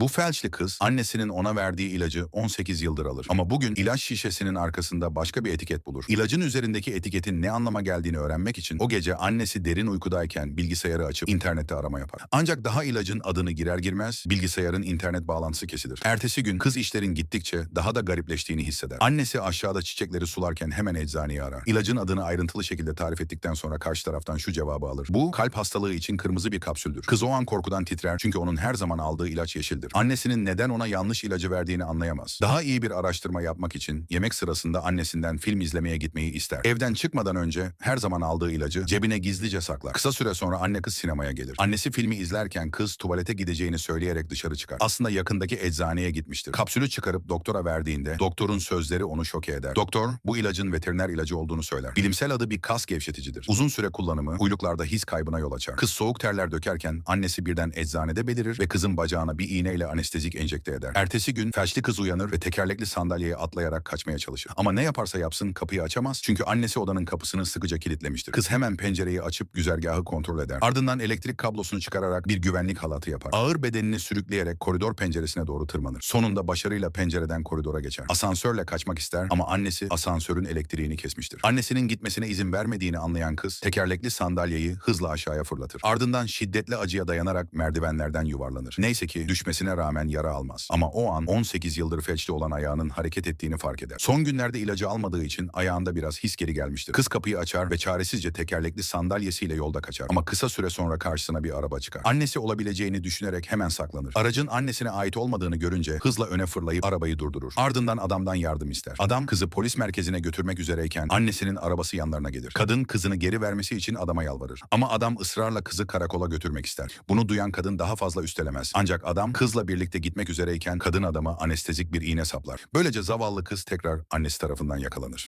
Bu felçli kız annesinin ona verdiği ilacı 18 yıldır alır. Ama bugün ilaç şişesinin arkasında başka bir etiket bulur. İlacın üzerindeki etiketin ne anlama geldiğini öğrenmek için o gece annesi derin uykudayken bilgisayarı açıp internette arama yapar. Ancak daha ilacın adını girer girmez bilgisayarın internet bağlantısı kesilir. Ertesi gün kız işlerin gittikçe daha da garipleştiğini hisseder. Annesi aşağıda çiçekleri sularken hemen eczaneyi arar. İlacın adını ayrıntılı şekilde tarif ettikten sonra karşı taraftan şu cevabı alır. Bu kalp hastalığı için kırmızı bir kapsüldür. Kız o an korkudan titrer çünkü onun her zaman aldığı ilaç yeşildir. Annesinin neden ona yanlış ilacı verdiğini anlayamaz. Daha iyi bir araştırma yapmak için yemek sırasında annesinden film izlemeye gitmeyi ister. Evden çıkmadan önce her zaman aldığı ilacı cebine gizlice saklar. Kısa süre sonra anne kız sinemaya gelir. Annesi filmi izlerken kız tuvalete gideceğini söyleyerek dışarı çıkar. Aslında yakındaki eczaneye gitmiştir. Kapsülü çıkarıp doktora verdiğinde doktorun sözleri onu şoke eder. Doktor bu ilacın veteriner ilacı olduğunu söyler. Bilimsel adı bir kas gevşeticidir. Uzun süre kullanımı uyluklarda his kaybına yol açar. Kız soğuk terler dökerken annesi birden eczanede belirir ve kızın bacağına bir iğneyle anestezik enjekte eder. Ertesi gün felçli kız uyanır ve tekerlekli sandalyeye atlayarak kaçmaya çalışır. Ama ne yaparsa yapsın kapıyı açamaz çünkü annesi odanın kapısını sıkıca kilitlemiştir. Kız hemen pencereyi açıp güzergahı kontrol eder. Ardından elektrik kablosunu çıkararak bir güvenlik halatı yapar. Ağır bedenini sürükleyerek koridor penceresine doğru tırmanır. Sonunda başarıyla pencereden koridora geçer. Asansörle kaçmak ister ama annesi asansörün elektriğini kesmiştir. Annesinin gitmesine izin vermediğini anlayan kız tekerlekli sandalyeyi hızla aşağıya fırlatır. Ardından şiddetli acıya dayanarak merdivenlerden yuvarlanır. Neyse ki düşmesine rağmen yara almaz. Ama o an 18 yıldır felçli olan ayağının hareket ettiğini fark eder. Son günlerde ilacı almadığı için ayağında biraz his geri gelmiştir. Kız kapıyı açar ve çaresizce tekerlekli sandalyesiyle yolda kaçar. Ama kısa süre sonra karşısına bir araba çıkar. Annesi olabileceğini düşünerek hemen saklanır. Aracın annesine ait olmadığını görünce hızla öne fırlayıp arabayı durdurur. Ardından adamdan yardım ister. Adam kızı polis merkezine götürmek üzereyken annesinin arabası yanlarına gelir. Kadın kızını geri vermesi için adama yalvarır. Ama adam ısrarla kızı karakola götürmek ister. Bunu duyan kadın daha fazla üstelemez. Ancak adam kızla birlikte gitmek üzereyken kadın adama anestezik bir iğne saplar. Böylece zavallı kız tekrar annesi tarafından yakalanır.